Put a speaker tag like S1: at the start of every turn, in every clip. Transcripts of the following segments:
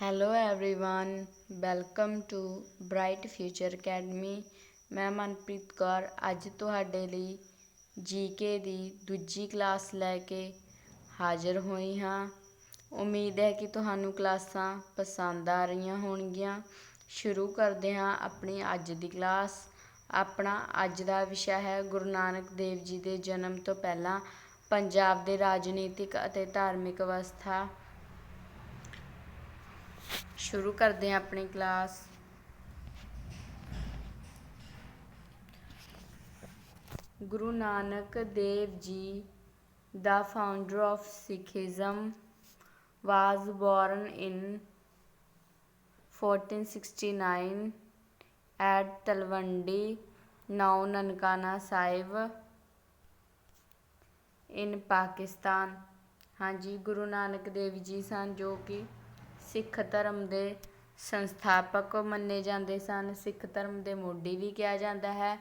S1: Hello everyone, welcome to Bright future academy ਮੈਂ ਮਨਪ੍ਰੀਤ ਕੌਰ ਅੱਜ ਤੁਹਾਡੇ ਲਈ ਜੀਕੇ ਦੀ ਦੂਜੀ ਕਲਾਸ ਲੈ ਕੇ ਹਾਜ਼ਰ ਹੋਈ ਹਾਂ। ਉਮੀਦ ਹੈ ਕਿ ਤੁਹਾਨੂੰ ਕਲਾਸਾਂ ਪਸੰਦ ਆ ਰਹੀਆਂ ਹੋਣਗੀਆਂ। ਸ਼ੁਰੂ ਕਰਦੇ ਹਾਂ ਆਪਣੀ ਅੱਜ ਦੀ ਕਲਾਸ ਆਪਣਾ ਅੱਜ ਦਾ ਵਿਸ਼ਾ ਹੈ ਗੁਰੂ ਨਾਨਕ ਦੇਵ ਜੀ ਦੇ ਜਨਮ ਤੋਂ ਪਹਿਲਾਂ ਪੰਜਾਬ ਦੇ ਰਾਜਨੀਤਿਕ ਅਤੇ ਧਾਰਮਿਕ ਅਵਸਥਾ। ਸ਼ੁਰੂ ਕਰਦੇ ਹਾਂ ਆਪਣੀ class Guru Nanak Dev ji the founder of Sikhism was born in 1469 at Talwandi now Nankana Sahib ਇਨ ਪਾਕਿਸਤਾਨ ਹਾਂਜੀ ਗੁਰੂ ਨਾਨਕ ਦੇਵ ਜੀ ਸਨ ਜੋ ਕਿ ਸਿੱਖ ਧਰਮ ਦੇ ਸੰਸਥਾਪਕ ਮੰਨੇ ਜਾਂਦੇ ਸਨ। ਸਿੱਖ ਧਰਮ ਦੇ ਮੋਢੀ ਵੀ ਕਿਹਾ ਜਾਂਦਾ ਹੈ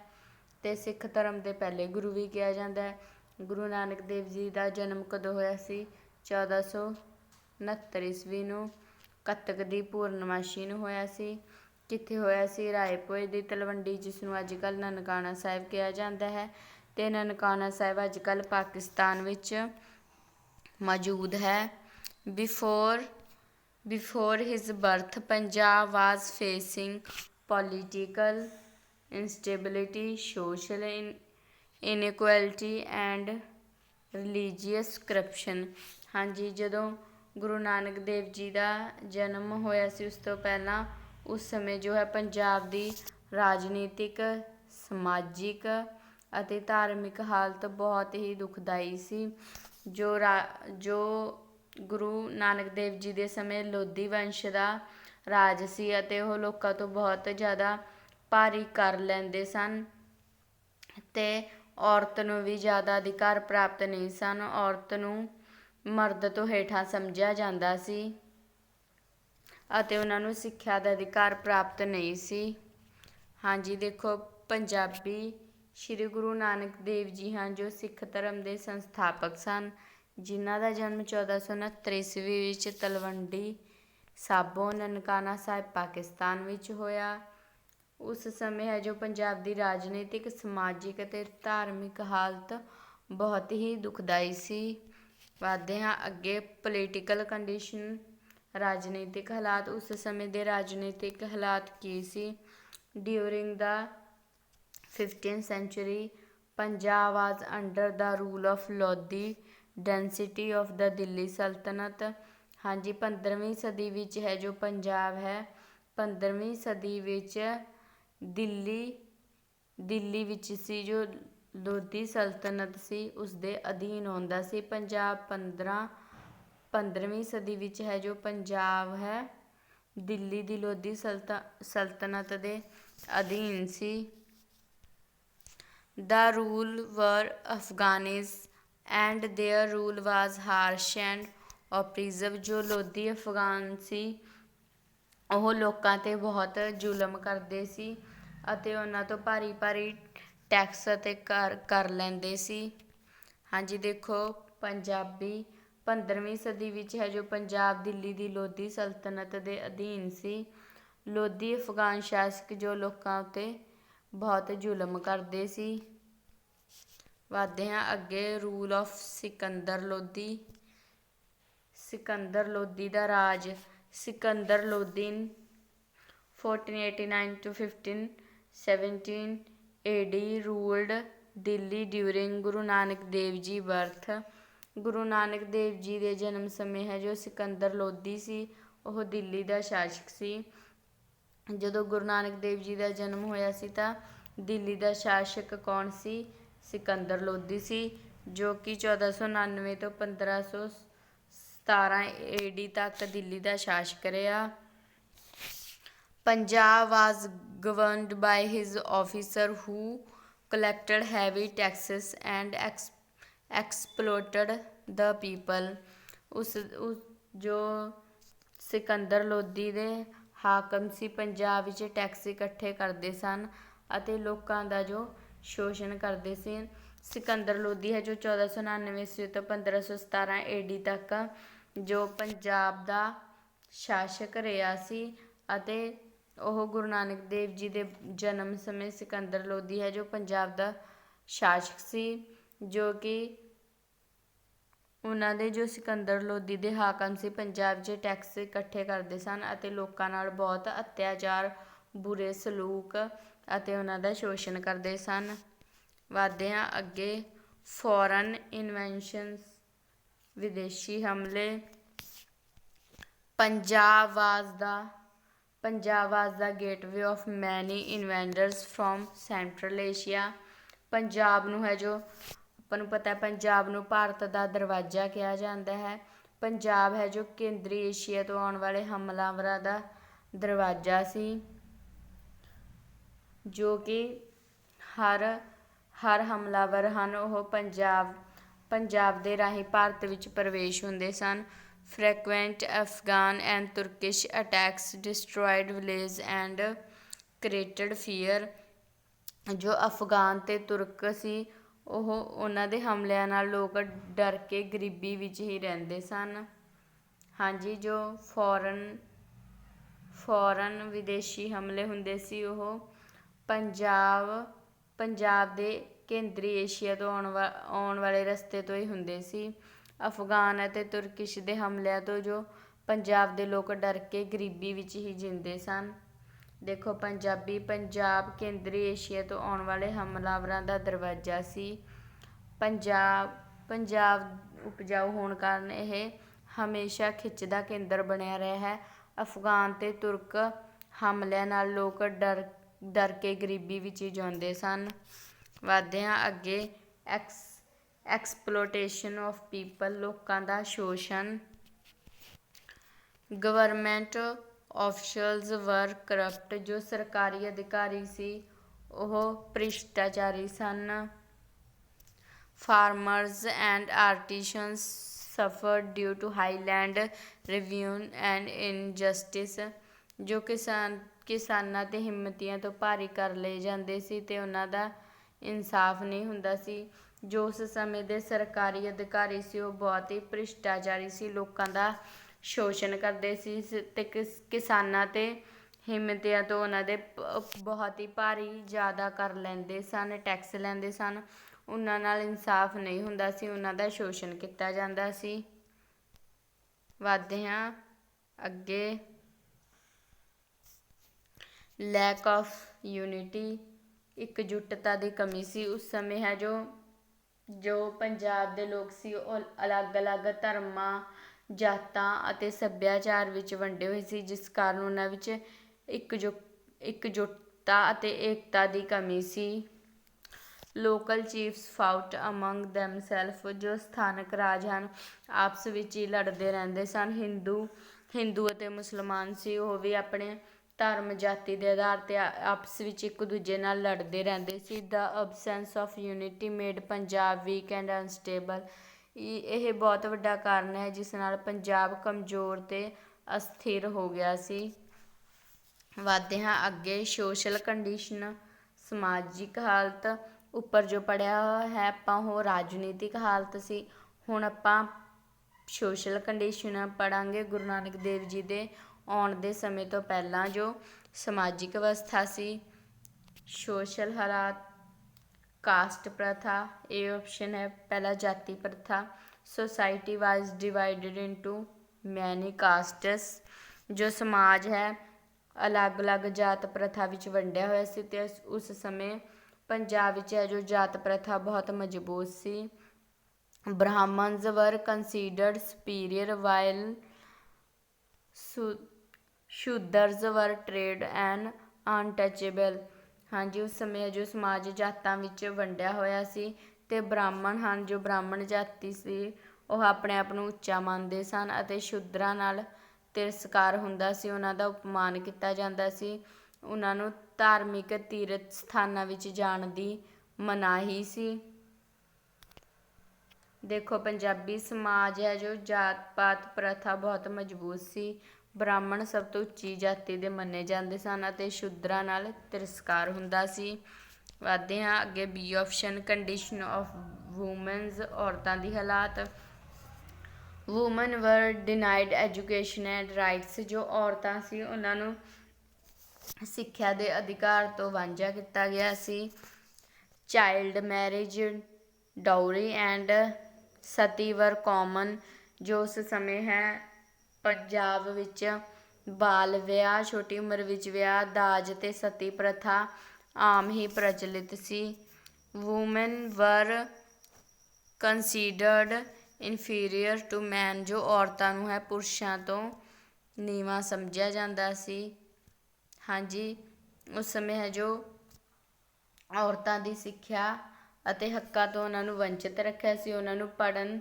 S1: ਤੇ ਸਿੱਖ ਧਰਮ ਦੇ ਪਹਿਲੇ ਗੁਰੂ ਵੀ ਕਿਹਾ ਜਾਂਦਾ ਹੈ। ਗੁਰੂ ਨਾਨਕ ਦੇਵ ਜੀ ਦਾ ਜਨਮ ਕਦੋਂ ਹੋਇਆ ਸੀ? 1469 ਈਸਵੀ ਨੂੰ ਕੱਤਕ ਦੀ ਪੂਰਨਮਾਸ਼ੀ ਨੂੰ ਹੋਇਆ ਸੀ। ਕਿੱਥੇ ਹੋਇਆ ਸੀ? ਰਾਏਪੁਰ ਦੀ ਤਲਵੰਡੀ, ਜਿਸ ਨੂੰ ਅੱਜ ਕੱਲ੍ਹ ਨਨਕਾਣਾ ਸਾਹਿਬ ਕਿਹਾ ਜਾਂਦਾ ਹੈ। ਤੇ ਨਨਕਾਣਾ ਸਾਹਿਬ ਅੱਜ ਕੱਲ੍ਹ ਪਾਕਿਸਤਾਨ ਵਿੱਚ ਮੌਜੂਦ ਹੈ। Before before his birth Punjab was facing political instability, social in- inequality and religious corruption. ਹਾਂਜੀ, ਜਦੋਂ ਗੁਰੂ ਨਾਨਕ ਦੇਵ ਜੀ ਦਾ ਜਨਮ ਹੋਇਆ ਸੀ, ਉਸ ਤੋਂ ਪਹਿਲਾਂ ਉਸ ਸਮੇਂ ਜੋ ਹੈ ਪੰਜਾਬ ਦੀ ਰਾਜਨੀਤਿਕ, ਸਮਾਜਿਕ ਅਤੇ ਧਾਰਮਿਕ ਹਾਲਤ ਬਹੁਤ ਹੀ ਦੁਖਦਾਈ ਸੀ, ਜੋ ਰਾ- ਜੋ ਗੁਰੂ ਨਾਨਕ ਦੇਵ ਜੀ ਦੇ ਸਮੇਂ ਲੋਧੀ ਵੰਸ਼ ਦਾ ਰਾਜ ਸੀ ਅਤੇ ਉਹ ਲੋਕਾਂ ਤੋਂ ਬਹੁਤ ਜ਼ਿਆਦਾ ਭਾਰੀ ਕਰ ਲੈਂਦੇ ਸਨ ਤੇ ਔਰਤ ਨੂੰ ਵੀ ਜ਼ਿਆਦਾ ਅਧਿਕਾਰ ਪ੍ਰਾਪਤ ਨਹੀਂ ਸਨ। ਔਰਤ ਨੂੰ ਮਰਦ ਤੋਂ ਹੇਠਾਂ ਸਮਝਿਆ ਜਾਂਦਾ ਸੀ ਅਤੇ ਉਹਨਾਂ ਨੂੰ ਸਿੱਖਿਆ ਦਾ ਅਧਿਕਾਰ ਪ੍ਰਾਪਤ ਨਹੀਂ ਸੀ। ਹਾਂਜੀ, ਦੇਖੋ, ਪੰਜਾਬੀ ਸ੍ਰੀ ਗੁਰੂ ਨਾਨਕ ਦੇਵ ਜੀ ਹਨ ਜੋ ਸਿੱਖ ਧਰਮ ਦੇ ਸੰਸਥਾਪਕ ਸਨ। ਜਿਨ੍ਹਾਂ ਦਾ ਜਨਮ 1469 ਈਸਵੀ ਵਿੱਚ ਤਲਵੰਡੀ ਸਾਬੋ ਨਨਕਾਣਾ ਸਾਹਿਬ, ਪਾਕਿਸਤਾਨ ਵਿੱਚ ਹੋਇਆ। ਉਸ ਸਮੇਂ ਹੈ ਜੋ ਪੰਜਾਬ ਦੀ ਰਾਜਨੀਤਿਕ, ਸਮਾਜਿਕ ਅਤੇ ਧਾਰਮਿਕ ਹਾਲਤ ਬਹੁਤ ਹੀ ਦੁਖਦਾਈ ਸੀ। ਵਧਦੇ ਹਾਂ ਅੱਗੇ ਪੋਲੀਟੀਕਲ ਕੰਡੀਸ਼ਨ ਰਾਜਨੀਤਿਕ ਹਾਲਾਤ। ਉਸ ਸਮੇਂ ਦੇ ਰਾਜਨੀਤਿਕ ਹਾਲਾਤ ਕੀ ਸੀ? During the 15th century Punjab was under the rule of Lodi dynasty of the Delhi ਸਲਤਨਤ ਹਾਂਜੀ 15ਵੀਂ ਸਦੀ ਵਿੱਚ ਹੈ ਜੋ ਪੰਜਾਬ ਹੈ। 15ਵੀਂ ਸਦੀ ਵਿੱਚ ਦਿੱਲੀ ਦਿੱਲੀ ਵਿੱਚ ਸੀ ਜੋ ਲੋਧੀ ਸਲਤਨਤ ਸੀ ਉਸ ਦੇ ਅਧੀਨ ਆਉਂਦਾ ਸੀ। ਪੰਜਾਬ 15 15ਵੀਂ ਸਦੀ ਵਿੱਚ ਹੈ ਜੋ ਪੰਜਾਬ ਹੈ। ਦਿੱਲੀ ਦੀ ਲੋਧੀ ਸਲਤਾ, ਸਲਤਨਤ ਦੇ ਅਧੀਨ ਸੀ। The rule were Afghanis and their rule was harsh and oppressive ਜੋ ਲੋਧੀ ਅਫਗਾਨ ਸੀ, ਉਹ ਲੋਕਾਂ ਤੇ ਬਹੁਤ ਜ਼ੁਲਮ ਕਰਦੇ ਸੀ ਅਤੇ ਉਹਨਾਂ ਤੋਂ ਭਾਰੀ ਭਾਰੀ ਟੈਕਸ ਅਤੇ ਕਰ ਕਰ ਲੈਂਦੇ ਸੀ। ਹਾਂਜੀ, ਦੇਖੋ, ਪੰਜਾਬੀ 15ਵੀਂ ਸਦੀ ਵਿੱਚ ਹੈ ਜੋ ਪੰਜਾਬ, ਦਿੱਲੀ ਦੀ ਲੋਧੀ ਸਲਤਨਤ ਦੇ ਅਧੀਨ ਸੀ। ਲੋਧੀ ਅਫਗਾਨ ਸ਼ਾਸਕ ਜੋ ਲੋਕਾਂ ਉੱਤੇ ਬਹੁਤ ਜ਼ੁਲਮ ਕਰਦੇ ਸੀ। ਵਧਦੇ ਹਾਂ ਅੱਗੇ ਰੂਲ ਆਫ ਸਿਕੰਦਰ ਲੋਧੀ। ਸਿਕੰਦਰ ਲੋਧੀ ਦਾ ਰਾਜ Sikandar Lodi 1489 to 1517 AD ruled Delhi during Guru Nanak Dev ji birth Guru Nanak Dev ji ਦੇ ਜਨਮ ਸਮੇਂ ਹੈ ਜੋ ਸਿਕੰਦਰ ਲੋਧੀ ਸੀ, ਉਹ ਦਿੱਲੀ ਦਾ ਸ਼ਾਸਕ ਸੀ। ਜਦੋਂ ਗੁਰੂ ਨਾਨਕ ਦੇਵ ਜੀ ਦਾ ਜਨਮ ਹੋਇਆ ਸੀ ਤਾਂ ਦਿੱਲੀ ਦਾ ਸ਼ਾਸਕ ਕੌਣ ਸੀ? ਸਿਕੰਦਰ ਲੋਧੀ ਸੀ, ਜੋ ਕਿ 1499 ਤੋਂ 1517 ਏਡੀ ਤੱਕ ਦਿੱਲੀ ਦਾ ਸ਼ਾਸਕ ਰਿਹਾ। Punjab was governed by his officer who collected heavy taxes and exploited the people. ਉਸ ਉਸ, ਜੋ ਸਿਕੰਦਰ ਲੋਧੀ ਦੇ ਹਾਕਮ ਸੀ, ਪੰਜਾਬ ਵਿੱਚ ਟੈਕਸ ਇਕੱਠੇ ਕਰਦੇ ਸਨ ਅਤੇ ਲੋਕਾਂ ਦਾ ਜੋ ਸ਼ੋਸ਼ਣ ਕਰਦੇ ਸੀ। ਸਿਕੰਦਰ ਲੋਧੀ ਹੈ ਜੋ 1499 ਈਸਵੀ ਤੋਂ 1517 ਏਡੀ ਤੱਕ, ਜੋ ਪੰਜਾਬ ਦਾ ਸ਼ਾਸਕ ਰਿਹਾ ਸੀ ਅਤੇ ਉਹ ਗੁਰੂ ਨਾਨਕ ਦੇਵ ਜੀ ਦੇ ਜਨਮ ਸਮੇਂ ਸਿਕੰਦਰ ਲੋਧੀ ਹੈ ਜੋ ਪੰਜਾਬ ਦਾ ਸ਼ਾਸਕ ਸੀ, ਜੋ ਕਿ ਉਹਨਾਂ ਦੇ ਜੋ ਸਿਕੰਦਰ ਲੋਧੀ ਦੇ ਹਾਕਮ ਸੀ, ਪੰਜਾਬ 'ਚ ਟੈਕਸ ਇਕੱਠੇ ਕਰਦੇ ਸਨ ਅਤੇ ਲੋਕਾਂ ਨਾਲ ਬਹੁਤ ਅਤਿਆਚਾਰ, ਬੁਰੇ ਸਲੂਕ ਅਤੇ ਉਹਨਾਂ ਦਾ ਸ਼ੋਸ਼ਣ ਕਰਦੇ ਸਨ। ਵਧਦੇ ਹਾਂ ਅੱਗੇ ਫੋਰਨ ਇਨਵੈਂਸ਼ਨਸ ਵਿਦੇਸ਼ੀ ਹਮਲੇ Punjab was the Punjab was the gateway of many invaders from Central Asia Punjab ਨੂੰ ਹੈ ਜੋ ਆਪਾਂ ਨੂੰ ਪਤਾ ਹੈ, ਪੰਜਾਬ ਨੂੰ ਭਾਰਤ ਦਾ ਦਰਵਾਜ਼ਾ ਕਿਹਾ ਜਾਂਦਾ ਹੈ। ਪੰਜਾਬ ਹੈ ਜੋ ਕੇਂਦਰੀ ਏਸ਼ੀਆ ਤੋਂ ਆਉਣ ਵਾਲੇ ਹਮਲਾਵਰਾਂ ਦਾ ਦਰਵਾਜ਼ਾ ਸੀ। ਜੋ ਕਿ ਹਰ ਹਰ ਹਮਲਾਵਰ ਹਨ, ਉਹ ਪੰਜਾਬ ਪੰਜਾਬ ਦੇ ਰਾਹੀਂ ਭਾਰਤ ਵਿੱਚ ਪ੍ਰਵੇਸ਼ ਹੁੰਦੇ ਸਨ। Frequent Afghan and Turkish attacks destroyed village and created fear ਜੋ ਅਫਗਾਨ ਤੇ ਤੁਰਕ ਸੀ, ਉਹ ਉਹਨਾਂ ਦੇ ਹਮਲਿਆਂ ਨਾਲ ਲੋਕ ਡਰ ਕੇ ਗਰੀਬੀ ਵਿੱਚ ਹੀ ਰਹਿੰਦੇ ਸਨ। ਹਾਂਜੀ, ਜੋ ਫੋਰਨ ਫੋਰਨ ਵਿਦੇਸ਼ੀ ਹਮਲੇ ਹੁੰਦੇ ਸੀ, ਉਹ ਪੰਜਾਬ ਪੰਜਾਬ ਦੇ ਕੇਂਦਰੀ ਏਸ਼ੀਆ ਤੋਂ ਆਉਣ ਵਾ, ਆਉਣ ਵਾਲੇ ਰਸਤੇ ਤੋਂ ਹੀ ਹੁੰਦੇ ਸੀ। ਅਫਗਾਨ ਅਤੇ ਤੁਰਕਿਸ਼ ਦੇ ਹਮਲਿਆਂ ਤੋਂ ਜੋ ਪੰਜਾਬ ਦੇ ਲੋਕ ਡਰ ਕੇ ਗਰੀਬੀ ਵਿੱਚ ਹੀ ਜਿੰਦੇ ਸਨ। ਦੇਖੋ, ਪੰਜਾਬੀ ਪੰਜਾਬ ਕੇਂਦਰੀ ਏਸ਼ੀਆ ਤੋਂ ਆਉਣ ਵਾਲੇ ਹਮਲਾਵਰਾਂ ਦਾ ਦਰਵਾਜ਼ਾ ਸੀ। ਪੰਜਾਬ ਪੰਜਾਬ ਉਪਜਾਊ ਹੋਣ ਕਾਰਨ ਇਹ ਹਮੇਸ਼ਾ ਖਿੱਚ ਦਾ ਕੇਂਦਰ ਬਣਿਆ ਰਿਹਾ ਹੈ। ਅਫਗਾਨ ਤੇ ਤੁਰਕ ਹਮਲਿਆਂ ਨਾਲ ਲੋਕ ਡਰ ਡਰ ਕੇ ਗਰੀਬੀ ਵਿੱਚ ਹੀ ਜਿਉਂਦੇ ਸਨ। ਵਧਦੇ ਹਾਂ ਅੱਗੇ। ਐਕਸ, ਐਕਸਪਲੋਟੇਸ਼ਨ ਆਫ ਪੀਪਲ, ਲੋਕਾਂ ਦਾ ਸ਼ੋਸ਼ਣ। ਗਵਰਨਮੈਂਟ ਆਫੀਸ਼ੀਅਲਸ ਵਰ ਕਰਪਟ, ਜੋ ਸਰਕਾਰੀ ਅਧਿਕਾਰੀ ਸੀ, ਉਹ ਭ੍ਰਿਸ਼ਟਾਚਾਰੀ ਸਨ। Farmers and artisans suffered due to high land review and injustice, ਜੋ ਕਿਸਾਨ ਕਿਸਾਨਾਂ ਅਤੇ ਹਿੰਮਤੀਆਂ ਤੋਂ ਭਾਰੀ ਕਰ ਲਏ ਜਾਂਦੇ ਸੀ ਅਤੇ ਉਹਨਾਂ ਦਾ ਇਨਸਾਫ ਨਹੀਂ ਹੁੰਦਾ ਸੀ। ਜੋ ਉਸ ਸਮੇਂ ਦੇ ਸਰਕਾਰੀ ਅਧਿਕਾਰੀ ਸੀ, ਉਹ ਬਹੁਤ ਹੀ ਭ੍ਰਿਸ਼ਟਾਚਾਰੀ ਸੀ। ਲੋਕਾਂ ਦਾ ਸ਼ੋਸ਼ਣ ਕਰਦੇ ਸੀ ਸ- ਤੇ ਕਿਸ- ਕਿਸਾਨਾਂ ਤੇ ਹਿੰਮਤੀਆਂ ਤੋਂ ਉਹਨਾਂ ਦੇ ਪ- ਬਹੁਤ ਹੀ ਭਾਰੀ ਜ਼ਿਆਦਾ ਕਰ ਲੈਂਦੇ ਸਨ, ਟੈਕਸ ਲੈਂਦੇ ਸਨ। ਉਹਨਾਂ ਨਾਲ ਇਨਸਾਫ ਨਹੀਂ ਹੁੰਦਾ ਸੀ, ਉਹਨਾਂ ਦਾ ਸ਼ੋਸ਼ਣ ਕੀਤਾ ਜਾਂਦਾ ਸੀ। ਵੱਧਦੇ ਹਾਂ ਅੱਗੇ। ਲੈਕ ਆਫ ਯੂਨਿਟੀ ਇਕਜੁੱਟਤਾ ਦੀ ਕਮੀ ਸੀ ਉਸ ਸਮੇਂ ਹੈ ਜੋ ਜੋ ਪੰਜਾਬ ਦੇ ਲੋਕ ਸੀ ਉਹ ਅਲੱਗ-ਅਲੱਗ ਧਰਮਾਂ, ਜਾਤਾਂ ਅਤੇ ਸੱਭਿਆਚਾਰ ਵਿੱਚ ਵੰਡੇ ਹੋਏ ਸੀ, ਜਿਸ ਕਾਰਨ ਉਹਨਾਂ ਵਿੱਚ ਇਕਜੁ ਇਕਜੁੱਟਤਾ ਅਤੇ ਏਕਤਾ ਦੀ ਕਮੀ ਸੀ। ਲੋਕਲ ਚੀਫਸ ਫਾਊਟ ਅਮੰਗ ਦੈਮਸੈਲਫ ਜੋ ਸਥਾਨਕ ਰਾਜ ਹਨ, ਆਪਸ ਵਿੱਚ ਹੀ ਲੜਦੇ ਰਹਿੰਦੇ ਸਨ। ਹਿੰਦੂ ਹਿੰਦੂ ਅਤੇ ਮੁਸਲਮਾਨ ਸੀ, ਉਹ ਵੀ ਆਪਣੇ ਧਰਮ ਜਾਤੀ ਦੇ ਆਧਾਰ ਤੇ ਆਪਸ ਵਿੱਚ ਇੱਕ ਦੂਜੇ ਨਾਲ ਲੜਦੇ ਰਹਿੰਦੇ ਸੀ। The absence of unity made Punjab weak and unstable ਇਹ ਬਹੁਤ ਵੱਡਾ ਕਾਰਨ ਹੈ, ਜਿਸ ਨਾਲ ਪੰਜਾਬ ਕਮਜ਼ੋਰ ਤੇ ਅਸਥਿਰ ਹੋ ਗਿਆ ਸੀ। ਵਧਦੇ ਹਾਂ, ਅੱਗੇ ਸੋਸ਼ਲ ਕੰਡੀਸ਼ਨ ਸਮਾਜਿਕ ਹਾਲਤ ਉੱਪਰ ਜੋ ਪੜਿਆ ਹੈ, ਆਪਾਂ ਉਹ ਰਾਜਨੀਤਿਕ ਹਾਲਤ ਸੀ। ਹੁਣ ਆਪਾਂ ਸੋਸ਼ਲ ਕੰਡੀਸ਼ਨ ਪੜਾਂਗੇ ਗੁਰੂ ਨਾਨਕ ਦੇਵ ਜੀ ਦੇ ਆਉਣ ਦੇ ਸਮੇਂ ਤੋਂ ਪਹਿਲਾਂ ਜੋ ਸਮਾਜਿਕ ਅਵਸਥਾ ਸੀ, ਸੋਸ਼ਲ ਹਾਲਾਤ, ਕਾਸਟ ਪ੍ਰਥਾ, ਇਹ ਆਪਸ਼ਨ ਹੈ ਪਹਿਲਾ ਜਾਤੀ ਪ੍ਰਥਾ society was divided into many castes ਜੋ ਸਮਾਜ ਹੈ, ਅਲੱਗ-ਅਲੱਗ ਜਾਤ ਪ੍ਰਥਾ ਵਿੱਚ ਵੰਡਿਆ ਹੋਇਆ ਸੀ ਤੇ ਉਸ- ਸਮੇਂ ਪੰਜਾਬ ਵਿੱਚ ਹੈ ਜੋ ਜਾਤ ਪ੍ਰਥਾ ਬਹੁਤ ਮਜ਼ਬੂਤ ਸੀ, ਬ੍ਰਾਹਮਣਸ ਵਰ ਕੰਸੀਡਰਡ ਸੁਪੀਰੀਅਰ ਵਾਈਲ ਸ਼ੂਦਰਜ਼ ਵਰ ਟ੍ਰੇਡ ਐਂਡ ਅਨਟਚੇਬਲ। ਹਾਂਜੀ, ਉਸ ਸਮੇਂ ਜੋ ਸਮਾਜ ਜਾਤਾਂ ਵਿੱਚ ਵੰਡਿਆ ਹੋਇਆ ਸੀ ਤੇ ਬ੍ਰਾਹਮਣ ਹਨ, ਜੋ ਬ੍ਰਾਹਮਣ ਜਾਤੀ ਸੀ, ਉਹ ਆਪਣੇ ਆਪ ਨੂੰ ਉੱਚਾ ਮੰਨਦੇ ਸਨ ਅਤੇ ਸ਼ੂਦਰਾਂ ਨਾਲ ਤਿਰਸਕਾਰ ਹੁੰਦਾ ਸੀ। ਉਹਨਾਂ ਦਾ ਅਪਮਾਨ ਕੀਤਾ ਜਾਂਦਾ ਸੀ। ਉਹਨਾਂ ਨੂੰ ਧਾਰਮਿਕ ਤੀਰਥ ਸਥਾਨਾਂ ਵਿੱਚ ਜਾਣ ਦੀ ਮਨਾਹੀ ਸੀ। ਦੇਖੋ, ਪੰਜਾਬੀ ਸਮਾਜ ਹੈ ਜੋ ਜਾਤ ਪਾਤ ਪ੍ਰਥਾ ਬਹੁਤ ਮਜ਼ਬੂਤ ਸੀ। ਬ੍ਰਾਹਮਣ ਸਭ ਤੋਂ ਉੱਚੀ ਜਾਤੀ ਦੇ ਮੰਨੇ ਜਾਂਦੇ ਸਨ ਅਤੇ ਸ਼ੂਦਰਾਂ ਨਾਲ ਤਿਰਸਕਾਰ ਹੁੰਦਾ ਸੀ। ਵਧਦੇ ਹਾਂ ਅੱਗੇ B option condition of women ਔਰਤਾਂ ਦੀ ਹਾਲਾਤ। ਵੂਮਨ ਵਰ ਡਿਨਾਈਡ ਐਜੂਕੇਸ਼ਨ ਐਂਡ ਰਾਈਟਸ ਜੋ ਔਰਤਾਂ ਸੀ, ਉਹਨਾਂ ਨੂੰ ਸਿੱਖਿਆ ਦੇ ਅਧਿਕਾਰ ਤੋਂ ਵਾਂਝਾ ਕੀਤਾ ਗਿਆ ਸੀ। Child marriage dowry and sati were common ਜੋ ਉਸ ਸਮੇਂ ਹੈ ਪੰਜਾਬ ਵਿੱਚ ਬਾਲ ਵਿਆਹ, ਛੋਟੀ ਉਮਰ ਵਿੱਚ ਵਿਆਹ, ਦਾਜ ਅਤੇ ਸਤੀ ਪ੍ਰਥਾ ਆਮ ਹੀ ਪ੍ਰਚਲਿਤ ਸੀ। Woman were considered inferior to man ਜੋ ਔਰਤਾਂ ਨੂੰ ਹੈ, ਪੁਰਸ਼ਾਂ ਤੋਂ ਨੀਵਾਂ ਸਮਝਿਆ ਜਾਂਦਾ ਸੀ। ਹਾਂਜੀ, ਉਸ ਸਮੇਂ ਹੈ ਜੋ ਔਰਤਾਂ ਦੀ ਸਿੱਖਿਆ ਅਤੇ ਹੱਕਾਂ ਤੋਂ ਉਹਨਾਂ ਨੂੰ ਵੰਚਿਤ ਰੱਖਿਆ ਸੀ। ਉਹਨਾਂ ਨੂੰ ਪੜਨ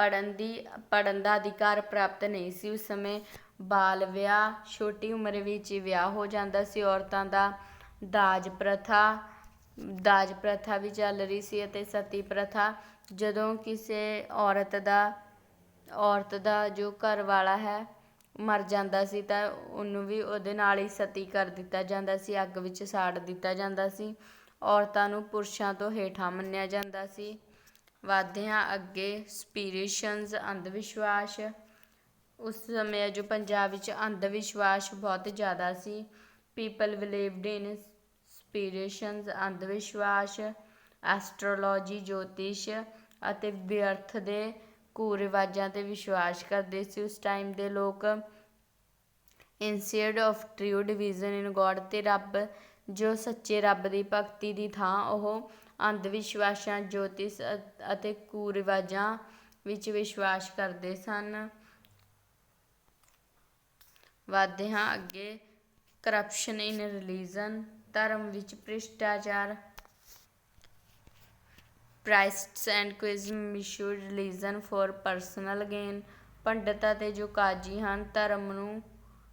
S1: ਪੜ੍ਹਨ ਦੀ, ਪੜ੍ਹਨ ਦਾ ਅਧਿਕਾਰ ਪ੍ਰਾਪਤ ਨਹੀਂ ਸੀ। ਉਸ ਸਮੇਂ ਬਾਲ ਵਿਆਹ ਛੋਟੀ ਉਮਰ ਵਿੱਚ ਹੀ ਵਿਆਹ ਹੋ ਜਾਂਦਾ ਸੀ। ਔਰਤਾਂ ਦਾ ਦਾਜ ਪ੍ਰਥਾ ਦਾਜ ਪ੍ਰਥਾ ਵੀ ਚੱਲ ਰਹੀ ਸੀ ਅਤੇ ਸਤੀ ਪ੍ਰਥਾ, ਜਦੋਂ ਕਿਸੇ ਔਰਤ ਦਾ ਔਰਤ ਦਾ ਜੋ ਘਰ ਵਾਲਾ ਹੈ, ਮਰ ਜਾਂਦਾ ਸੀ ਤਾਂ ਉਹਨੂੰ ਵੀ ਉਹਦੇ ਨਾਲ ਹੀ ਸਤੀ ਕਰ ਦਿੱਤਾ ਜਾਂਦਾ ਸੀ, ਅੱਗ ਵਿੱਚ ਸਾੜ ਦਿੱਤਾ ਜਾਂਦਾ ਸੀ। ਔਰਤਾਂ ਨੂੰ ਪੁਰਸ਼ਾਂ ਤੋਂ ਹੇਠਾਂ ਮੰਨਿਆ ਜਾਂਦਾ ਸੀ। ਵਧਦੇ ਹਾਂ ਅੱਗੇ। ਸਪੀਰੀਸ਼ਨਸ ਅੰਧ ਵਿਸ਼ਵਾਸ ਉਸ ਸਮੇਂ ਜੋ ਪੰਜਾਬ ਵਿੱਚ ਅੰਧ ਵਿਸ਼ਵਾਸ ਬਹੁਤ ਜ਼ਿਆਦਾ ਸੀ। ਪੀਪਲ ਬਿਲੀਵਡ ਇਨ ਸਪੀਰੀਸ਼ਨਸ ਅੰਧ ਵਿਸ਼ਵਾਸ ਐਸਟ੍ਰੋਲੋਜੀ ਜੋਤਿਸ਼ ਅਤੇ ਵਿਅਰਥ ਦੇ ਕੁਰਿਵਾਜਾਂ ਤੇ ਵਿਸ਼ਵਾਸ ਕਰਦੇ ਸੀ। ਉਸ ਟਾਈਮ ਦੇ ਲੋਕ instead of true division in God ਤੇ ਰੱਬ, ਜੋ ਸੱਚੇ ਰੱਬ ਦੀ ਭਗਤੀ ਦੀ ਥਾਂ, ਉਹ ਅੰਧ ਵਿਸ਼ਵਾਸਾਂ, ਜੋਤਿਸ਼ ਅ- ਅਤੇ ਕੁਰਿਵਾਜਾਂ ਵਿੱਚ ਵਿਸ਼ਵਾਸ ਕਰਦੇ ਸਨ। ਵਧਦੇ ਹਾਂ, ਅੱਗੇ ਕਰਪਸ਼ਨ ਇਨ ਰਿਲੀਜਨ ਧਰਮ ਵਿੱਚ ਭ੍ਰਿਸ਼ਟਾਚਾਰ priests and qazis misuse religion for personal gain ਪੰਡਤ ਅਤੇ ਜੋ ਕਾਜੀ ਹਨ, ਧਰਮ ਨੂੰ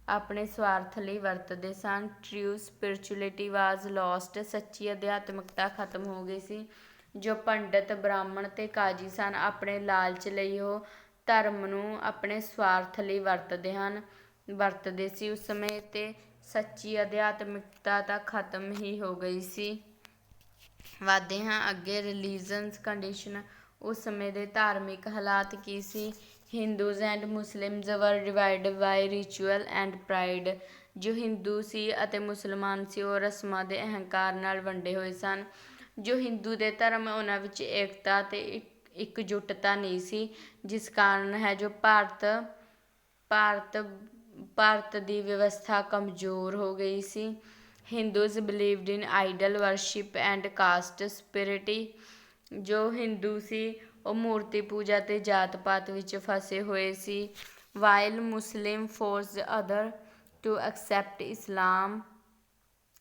S1: ਆਪਣੇ ਸਵਾਰਥ ਲਈ ਵਰਤਦੇ ਸਨ। ਟਰੂ ਸਪਿਰਚੁਅਲਿਟੀ ਵਾਸ ਲੋਸਟ ਸੱਚੀ ਅਧਿਆਤਮਿਕਤਾ ਖਤਮ ਹੋ ਗਈ ਸੀ। ਜੋ ਪੰਡਤ, ਬ੍ਰਾਹਮਣ ਤੇ ਕਾਜੀ ਸਨ, ਆਪਣੇ ਲਾਲਚ ਲਈ ਉਹ ਧਰਮ ਨੂੰ ਆਪਣੇ ਸਵਾਰਥ ਲਈ ਵਰਤਦੇ ਹਨ। ਵਰਤਦੇ ਸੀ ਉਸ ਸਮੇਂ ਤੇ। ਸੱਚੀ ਅਧਿਆਤਮਿਕਤਾ ਤਾਂ ਖਤਮ ਹੀ ਹੋ ਗਈ ਸੀ। ਵਧਦੇ ਹਾਂ, ਅੱਗੇ ਰਿਲੀਜਨਸ ਕੰਡੀਸ਼ਨ ਉਸ ਸਮੇਂ ਦੇ ਧਾਰਮਿਕ ਹਾਲਾਤ ਕੀ ਸੀ? Hindus and Muslims were divided by ritual and pride ਜੋ ਹਿੰਦੂ ਸੀ ਅਤੇ ਮੁਸਲਮਾਨ ਸੀ, ਉਹ ਰਸਮਾਂ ਦੇ ਅਹੰਕਾਰ ਨਾਲ ਵੰਡੇ ਹੋਏ ਸਨ। ਜੋ ਹਿੰਦੂ ਦੇ ਧਰਮ, ਉਹਨਾਂ ਵਿੱਚ ਏਕਤਾ ਤੇ ਇੱਕ- ਇਕਜੁੱਟਤਾ ਨਹੀਂ ਸੀ, ਜਿਸ ਕਾਰਨ ਹੈ ਜੋ ਭਾਰਤ ਭਾਰਤ ਭਾਰਤ ਦੀ ਵਿਵਸਥਾ ਕਮਜ਼ੋਰ ਹੋ ਗਈ ਸੀ। Hindus believed in idol worship and caste superiority ਜੋ ਹਿੰਦੂ ਸੀ ਉਹ ਮੂਰਤੀ ਪੂਜਾ ਅਤੇ ਜਾਤ ਪਾਤ ਵਿੱਚ ਫਸੇ ਹੋਏ ਸੀ। While Muslim force other to accept Islam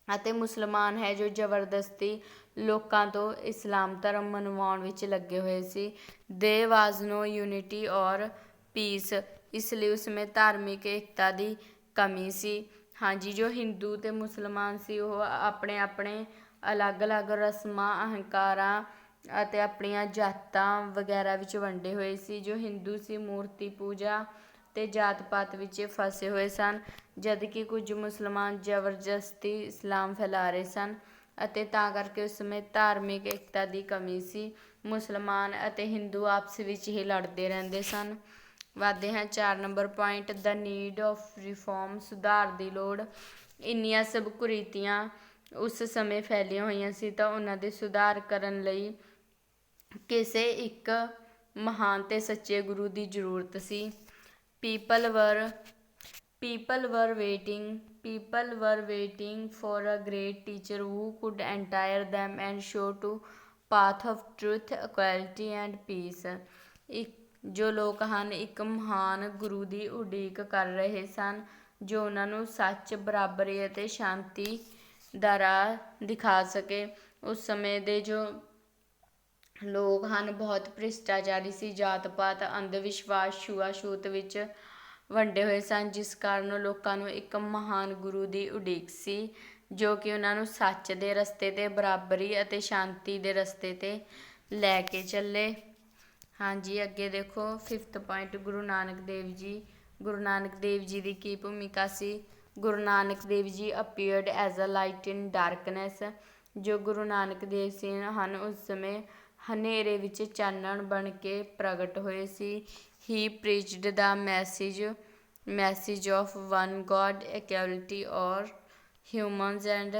S1: ਅਤੇ ਮੁਸਲਮਾਨ ਹੈ ਜੋ ਜ਼ਬਰਦਸਤੀ ਲੋਕਾਂ ਤੋਂ ਇਸਲਾਮ ਧਰਮ ਮਨਵਾਉਣ ਵਿੱਚ ਲੱਗੇ ਹੋਏ ਸੀ। ਦੇ ਵਾਜ਼ ਨੋ ਯੂਨਿਟੀ ਔਰ ਪੀਸ ਇਸ ਲਈ ਉਸ ਉਸਮੇ ਧਾਰਮਿਕ ਏਕਤਾ ਦੀ ਕਮੀ ਸੀ। ਹਾਂਜੀ, ਜੋ ਹਿੰਦੂ ਤੇ ਮੁਸਲਮਾਨ ਸੀ, ਉਹ ਆਪਣੇ ਆਪਣੇ ਅਲੱਗ-ਅਲੱਗ ਰਸਮਾਂ, ਅਹੰਕਾਰਾਂ ਅਤੇ ਆਪਣੀਆਂ ਜਾਤਾਂ ਵਗੈਰਾ ਵਿੱਚ ਵੰਡੇ ਹੋਏ ਸੀ, ਜੋ ਹਿੰਦੂ ਸੀ, ਮੂਰਤੀ ਪੂਜਾ ਅਤੇ ਜਾਤ ਪਾਤ ਵਿੱਚ ਫਸੇ ਹੋਏ ਸਨ, ਜਦਕਿ ਕੁਝ ਮੁਸਲਮਾਨ ਜ਼ਬਰਦਸਤੀ ਇਸਲਾਮ ਫੈਲਾ ਰਹੇ ਸਨ ਅਤੇ ਤਾਂ ਕਰਕੇ ਉਸ ਸਮੇਂ ਧਾਰਮਿਕ ਏਕਤਾ ਦੀ ਕਮੀ ਸੀ, ਮੁਸਲਮਾਨ ਅਤੇ ਹਿੰਦੂ ਆਪਸ ਵਿੱਚ ਹੀ ਲੜਦੇ ਰਹਿੰਦੇ ਸਨ। ਵਧਦੇ ਹਾਂ 4 number point the need of reform ਸੁਧਾਰ ਦੀ ਲੋੜ। ਇੰਨੀਆਂ ਸਭ ਕੁਰੀਤੀਆਂ ਉਸ ਸਮੇਂ ਫੈਲੀਆਂ ਹੋਈਆਂ ਸੀ ਤਾਂ ਉਹਨਾਂ ਦੇ ਸੁਧਾਰ ਕਰਨ ਲਈ ਕਿਸੇ ਇੱਕ ਮਹਾਨ ਅਤੇ ਸੱਚੇ ਗੁਰੂ ਦੀ ਜ਼ਰੂਰਤ ਸੀ people were people were waiting people were waiting for a great teacher who could entire them and show to path of truth equality and peace ਇੱਕ ਜੋ ਲੋਕ ਹਨ ਇੱਕ ਮਹਾਨ ਗੁਰੂ ਦੀ ਉਡੀਕ ਕਰ ਰਹੇ ਸਨ ਜੋ ਉਹਨਾਂ ਨੂੰ ਸੱਚ ਬਰਾਬਰੀ ਅਤੇ ਸ਼ਾਂਤੀ ਦਾ ਰਾਹ ਦਿਖਾ ਸਕੇ ਉਸ ਸਮੇਂ ਦੇ ਜੋ ਲੋਕ ਹਨ, ਬਹੁਤ ਭ੍ਰਿਸ਼ਟਾਚਾਰੀ ਸੀ ਜਾਤ ਪਾਤ ਅੰਧ ਵਿਸ਼ਵਾਸ ਛੂਆ-ਛੂਤ ਵਿੱਚ ਵੰਡੇ ਹੋਏ ਸਨ, ਜਿਸ ਕਾਰਨ ਲੋਕਾਂ ਨੂੰ ਇੱਕ ਮਹਾਨ ਗੁਰੂ ਦੀ ਉਡੀਕ ਸੀ, ਜੋ ਕਿ ਉਹਨਾਂ ਨੂੰ ਸੱਚ ਦੇ ਰਸਤੇ ਤੇ, ਬਰਾਬਰੀ ਅਤੇ ਸ਼ਾਂਤੀ ਦੇ ਰਸਤੇ ਤੇ ਲੈ ਕੇ ਚੱਲੇ। ਹਾਂਜੀ, ਅੱਗੇ ਦੇਖੋ 5th ਪੁਆਇੰਟ ਗੁਰੂ ਨਾਨਕ ਦੇਵ ਜੀ। ਗੁਰੂ ਨਾਨਕ ਦੇਵ ਜੀ ਦੀ ਕੀ ਭੂਮਿਕਾ ਸੀ? Guru Nanak Dev ji appeared as a light in darkness ਜੋ ਗੁਰੂ ਨਾਨਕ ਦੇਵ ਸਿੰਘ ਹਨ, ਉਸ ਸਮੇਂ ਹਨੇਰੇ ਵਿੱਚ ਚਾਨਣ ਬਣ ਕੇ ਪ੍ਰਗਟ ਹੋਏ ਸੀ। He preached the message message of one God equality ਔਰ ਹਿਊਮਨਸ ਐਂਡ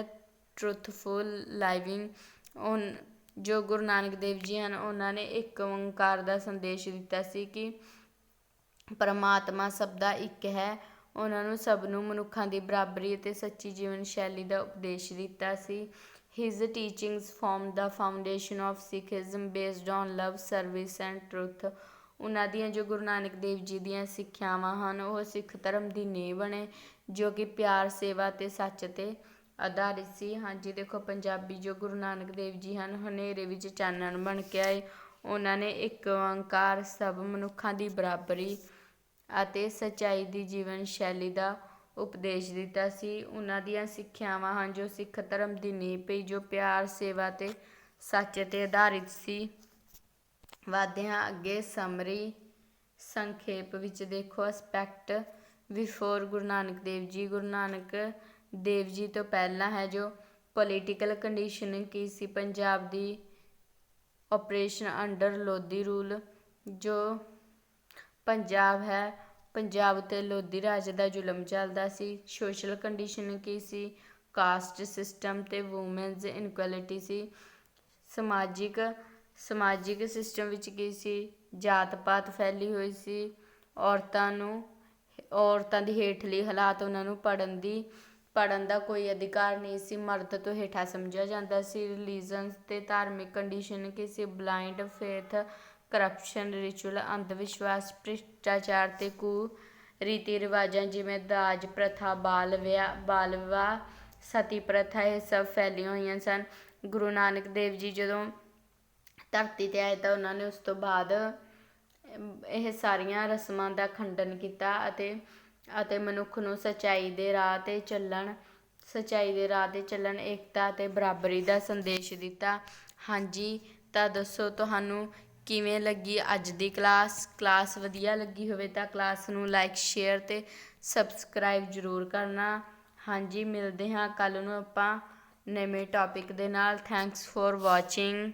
S1: ਟਰੁਥਫੁਲ ਲਾਈਵਿੰਗ ਉਨ, ਜੋ ਗੁਰੂ ਨਾਨਕ ਦੇਵ ਜੀ ਹਨ, ਉਹਨਾਂ ਨੇ ਇੱਕ ਓੰਕਾਰ ਦਾ ਸੰਦੇਸ਼ ਦਿੱਤਾ ਸੀ ਕਿ ਪਰਮਾਤਮਾ ਸਭ ਦਾ ਇੱਕ ਹੈ। ਉਹਨਾਂ ਨੂੰ ਸਭ ਨੂੰ ਮਨੁੱਖਾਂ ਦੀ ਬਰਾਬਰੀ ਅਤੇ ਸੱਚੀ ਜੀਵਨ ਸ਼ੈਲੀ ਦਾ ਉਪਦੇਸ਼ ਦਿੱਤਾ ਸੀ। His teachings form the foundation of Sikhism based on love service and truth ਉਹਨਾਂ ਦੀਆਂ ਜੋ ਗੁਰੂ ਨਾਨਕ ਦੇਵ ਜੀ ਦੀਆਂ ਸਿੱਖਿਆਵਾਂ ਹਨ, ਉਹ ਸਿੱਖ ਧਰਮ ਦੀ ਨੀਂਹ ਬਣੇ, ਜੋ ਕਿ ਪਿਆਰ, ਸੇਵਾ ਤੇ ਸੱਚ ਤੇ ਆਧਾਰਿਤ ਸੀ। ਹਾਂਜੀ ਦੇਖੋ, ਪੰਜਾਬੀ ਜੋ ਗੁਰੂ ਨਾਨਕ ਦੇਵ ਜੀ ਹਨ, ਹਨੇਰੇ ਵਿੱਚ ਚਾਨਣ ਬਣ ਕੇ ਆਏ। ਉਹਨਾਂ ਨੇ ਇੱਕ ਓੰਕਾਰ ਸਭ ਮਨੁੱਖਾਂ ਦੀ ਬਰਾਬਰੀ ਅਤੇ ਸੱਚਾਈ ਦੀ ਜੀਵਨ ਸ਼ੈਲੀ ਦਾ ਉਪਦੇਸ਼ ਦਿੱਤਾ ਸੀ। ਉਹਨਾਂ ਦੀਆਂ ਸਿੱਖਿਆਵਾਂ ਹਨ ਜੋ ਸਿੱਖ ਧਰਮ ਦੀ ਨੀਂਹ ਪਈ, ਜੋ ਪਿਆਰ, ਸੇਵਾ ਤੇ ਸੱਚ ਤੇ ਆਧਾਰਿਤ ਸੀ। ਵਧਦੇ ਹਾਂ ਅੱਗੇ ਸਮਰੀ ਸੰਖੇਪ ਵਿੱਚ ਦੇਖੋ ਅਸਪੈਕਟ ਬਿਫੋਰ ਗੁਰੂ ਨਾਨਕ ਦੇਵ ਜੀ। ਗੁਰੂ ਨਾਨਕ ਦੇਵ ਜੀ ਤੋਂ ਪਹਿਲਾਂ ਹੈ ਜੋ ਪੋਲੀਟੀਕਲ ਕੰਡੀਸ਼ਨ ਕੀ ਸੀ। ਪੰਜਾਬ ਦੀ ਆਪਰੇਸ਼ਨ ਅੰਡਰ ਲੋਧੀ ਰੂਲ ਜੋ ਪੰਜਾਬ ਹੈ ਪੰਜਾਬ ਤੇ ਲੋਧੀ ਰਾਜ ਦਾ ਜ਼ੁਲਮ ਚੱਲਦਾ ਸੀ। ਸੋਸ਼ਲ ਕੰਡੀਸ਼ਨ ਕੀ ਸੀ? ਕਾਸਟ ਸਿਸਟਮ ਤੇ ਔਮਨਸ ਇਨਕੁਐਲਿਟੀ ਸੀ। ਸਮਾਜਿਕ ਸਮਾਜਿਕ ਸਿਸਟਮ ਵਿੱਚ ਕੀ ਸੀ? ਜਾਤ ਪਾਤ ਫੈਲੀ ਹੋਈ ਸੀ। ਔਰਤਾਂ ਨੂੰ, ਔਰਤਾਂ ਦੀ ਹੇਠਲੀ ਹਾਲਾਤ ਉਹਨਾਂ ਨੂੰ ਪੜਨ ਦੀ ਪੜਨ ਦਾ ਕੋਈ ਅਧਿਕਾਰ ਨਹੀਂ ਸੀ। ਮਰਦ ਤੋਂ ਹੇਠਾਂ ਸਮਝਿਆ ਜਾਂਦਾ ਸੀ। ਰਿਲੀਜਨਸ ਤੇ ਧਾਰਮਿਕ ਕੰਡੀਸ਼ਨ ਕੀ ਸੀ? ਬਲਾਈਂਡ ਫੇਥ ਕਰਪਸ਼ਨ ਰਿਚੁਅਲ ਅੰਧ ਵਿਸ਼ਵਾਸ ਭ੍ਰਿਸ਼ਟਾਚਾਰ ਤੇ ਕੁ ਰੀਤੀ ਰਿਵਾਜਾਂ ਜਿਵੇਂ ਦਾਜ, ਪ੍ਰਥਾ, ਬਾਲ ਵਿਆਹ, ਬਾਲ ਵਿਵਾਹ ਸਤੀ ਪ੍ਰਥਾ, ਇਹ ਸਭ ਫੈਲੀਆਂ ਹੋਈਆਂ ਸਨ। ਗੁਰੂ ਨਾਨਕ ਦੇਵ ਜੀ ਜਦੋਂ ਧਰਤੀ ਤੇ ਆਏ ਤਾਂ ਉਹਨਾਂ ਨੇ ਉਸ ਤੋਂ ਬਾਅਦ ਇਹ ਸਾਰੀਆਂ ਰਸਮਾਂ ਦਾ ਖੰਡਨ ਕੀਤਾ ਅਤੇ ਅਤੇ ਮਨੁੱਖ ਨੂੰ ਸਚਾਈ ਦੇ ਰਾਹ ਤੇ ਚੱਲਣ, ਸਚਾਈ ਦੇ ਰਾਹ ਤੇ ਚੱਲਣ, ਏਕਤਾ ਤੇ ਬਰਾਬਰੀ ਦਾ ਸੰਦੇਸ਼ ਦਿੱਤਾ। ਹਾਂਜੀ, ਤਾਂ ਦੱਸੋ ਤੁਹਾਨੂੰ ਕਿਵੇਂ ਲੱਗੀ? ਅੱਜ ਦੀ ਕਲਾਸ ਕਲਾਸ ਵਧੀਆ ਲੱਗੀ ਹੋਵੇ ਤਾਂ ਕਲਾਸ ਨੂੰ ਲਾਈਕ ਸ਼ੇਅਰ ਤੇ ਸਬਸਕ੍ਰਾਈਬ ਜ਼ਰੂਰ ਕਰਨਾ। ਹਾਂਜੀ, ਮਿਲਦੇ ਹਾਂ ਕੱਲ ਨੂੰ ਆਪਾਂ ਨਵੇਂ ਟੌਪਿਕ ਦੇ ਨਾਲ। Thanks for watching